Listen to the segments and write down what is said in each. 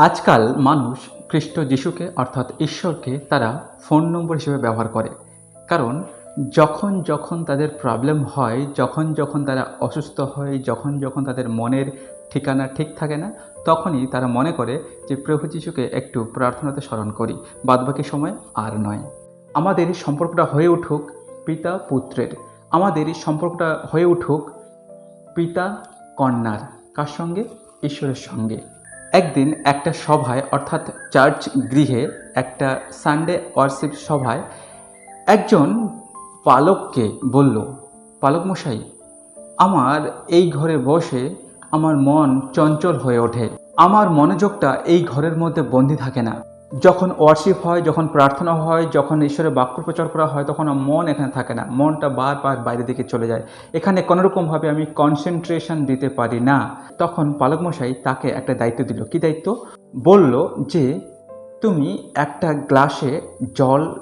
আজকাল মানুষ খ্রিস্ট যিশুকে অর্থাৎ ঈশ্বরকে তারা ফোন নম্বর হিসেবে ব্যবহার করে। কারণ যখন যখন তাদের প্রবলেম হয়, যখন যখন তারা অসুস্থ হয়, যখন যখন তাদের মনের ঠিকানা ঠিক থাকে না, তখনই তারা মনে করে যে প্রভু যিশুকে একটু প্রার্থনাতে স্মরণ করি, বাদবাকি সময় আর নয়। আমাদের সম্পর্কটা হয়ে উঠুক পিতা পুত্রের। আমাদের সম্পর্কটা হয়ে উঠুক পিতা কন্যার। কার সঙ্গে? ঈশ্বরের সঙ্গে। একদিন একটা সভায়, অর্থাৎ চার্চ গৃহে একটা সানডে ওয়ার্শিপ সভায়, একজন পালককে বলল, পালক মশাই, আমার এই ঘরে বসে আমার মন চঞ্চল হয়ে ওঠে। আমার মনোযোগটা এই ঘরের মধ্যে বন্দি থাকে না। যখন ওয়ার্শিপ হয়, যখন প্রার্থনা হয়, যখন ঈশ্বরের বাক্য প্রচার করা হয়, তখন মন এখানে থাকে না। মনটা বারবার বাইরের দিকে চলে যায়। এখানে কোনোরকমভাবে আমি কনসেন্ট্রেশন দিতে পারি না। তখন পালক মশাই তাকে একটা দায়িত্ব দিল। কি দায়িত্ব? বলল যে, তুমি একটা গ্লাসে জল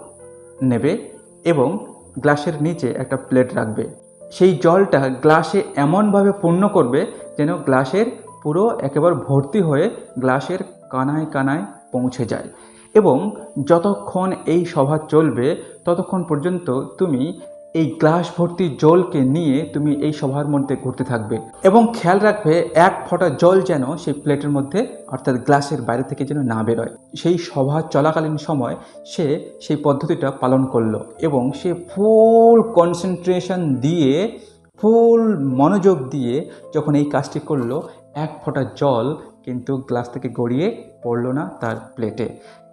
নেবে এবং গ্লাসের নিচে একটা প্লেট রাখবে। সেই জলটা গ্লাসে এমনভাবে পূর্ণ করবে যেন গ্লাসের পুরো একেবারে ভর্তি হয়ে গ্লাসের কানায় কানায় পৌঁছে যায়। এবং যতক্ষণ এই সভা চলবে, ততক্ষণ পর্যন্ত তুমি এই গ্লাস ভর্তি জলকে নিয়ে তুমি এই সভার মধ্যে ঘুরতে থাকবে। এবং খেয়াল রাখবে, এক ফোঁটা জল যেন সেই প্লেটের মধ্যে, অর্থাৎ গ্লাসের বাইরে থেকে যেন না বেরোয়। সেই সভা চলাকালীন সময় সে সেই পদ্ধতিটা পালন করল এবং সে ফুল কনসেন্ট্রেশন দিয়ে, ফুল মনোযোগ দিয়ে যখন এই কাজটি করল, এক ফোঁটা জল কিন্তু গ্লাস থেকে গড়িয়ে পড়ল না তার প্লেটে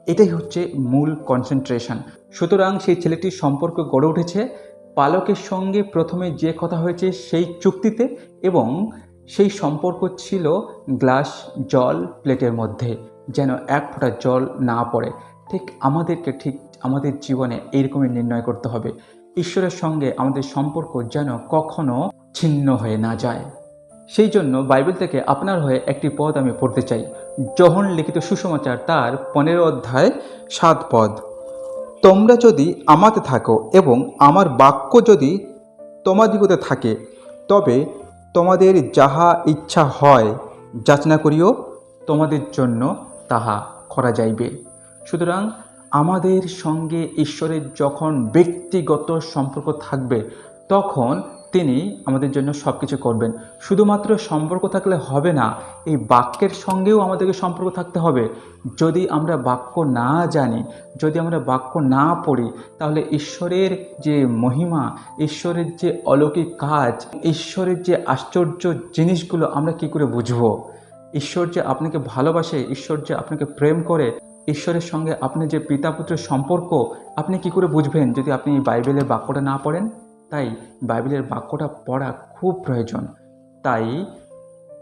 এটাই হচ্ছে মূল কনসেন্ট্রেশন সুতরাং সেই ছেলেটির সম্পর্ক গড়ে উঠেছে পালকের সঙ্গে প্রথমে যে কথা হয়েছে সেই চুক্তিতে এবং সেই সম্পর্ক ছিল গ্লাস জল প্লেটের মধ্যে, যেন এক ফোঁটা জল না পড়ে। ঠিক আমাদেরকে ঠিক আমাদের জীবনে এইরকমই নির্ণয় করতে হবে। ঈশ্বরের সঙ্গে আমাদের সম্পর্ক যেন কখনো ছিন্ন হয়ে না যায়। সেই জন্য বাইবেল থেকে আপনার হয়ে একটি পদ আমি পড়তে চাই। জহন লিখিত সুসমাচার তার পনেরো অধ্যায় সাত পদ। তোমরা যদি আমাতে থাকো এবং আমার বাক্য যদি তোমাদিগতে থাকে, তবে তোমাদের যাহা ইচ্ছা হয়, যাচনা করিও, তোমাদের জন্য তাহা করা যাইবে। সুতরাং আমাদের সঙ্গে ঈশ্বরের যখন ব্যক্তিগত সম্পর্ক থাকবে, তখন তিনি আমাদের জন্য সব কিছু করবেন। শুধুমাত্র সম্পর্ক থাকলে হবে না, এই বাক্যের সঙ্গেও আমাদেরকে সম্পর্ক থাকতে হবে। যদি আমরা বাক্য না জানি, যদি আমরা বাক্য না পড়ি, তাহলে ঈশ্বরের যে মহিমা, ঈশ্বরের যে অলৌকিক কাজ, ঈশ্বরের যে আশ্চর্য জিনিসগুলো আমরা কি করে বুঝব? ঈশ্বর যে আপনাকে ভালোবাসে, ঈশ্বর যে আপনাকে প্রেম করে, ঈশ্বরের সঙ্গে আপনি যে পিতা পুত্রের সম্পর্ক, আপনি কি করে বুঝবেন যদি আপনি বাইবেলের বাক্যটা না পড়েন? তাই বাইবেলের বাক্যটা পড়া খুব প্রয়োজন। তাই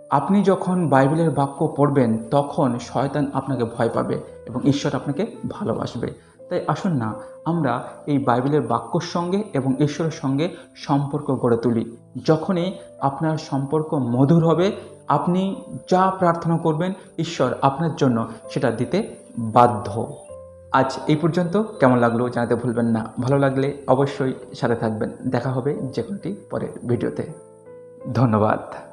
আপনি যখন বাইবেলের বাক্য পড়বেন, তখন শয়তান আপনাকে ভয় পাবে এবং ঈশ্বর আপনাকে ভালোবাসবে। তাই আসুন না, আমরা এই বাইবেলের বাক্যর সঙ্গে এবং ঈশ্বরের সঙ্গে সম্পর্ক গড়ে তুলি। যখনই আপনার সম্পর্ক মধুর হবে, আপনি যা প্রার্থনা করবেন, ঈশ্বর আপনার জন্য সেটা দিতে বাধ্য। আজ এই পর্যন্ত। কেমন লাগল জানাতে ভুলবেন না। ভালো লাগলে অবশ্যই সাথে থাকবেন। দেখা হবে যে কোনোটি পরের ভিডিওতে। ধন্যবাদ।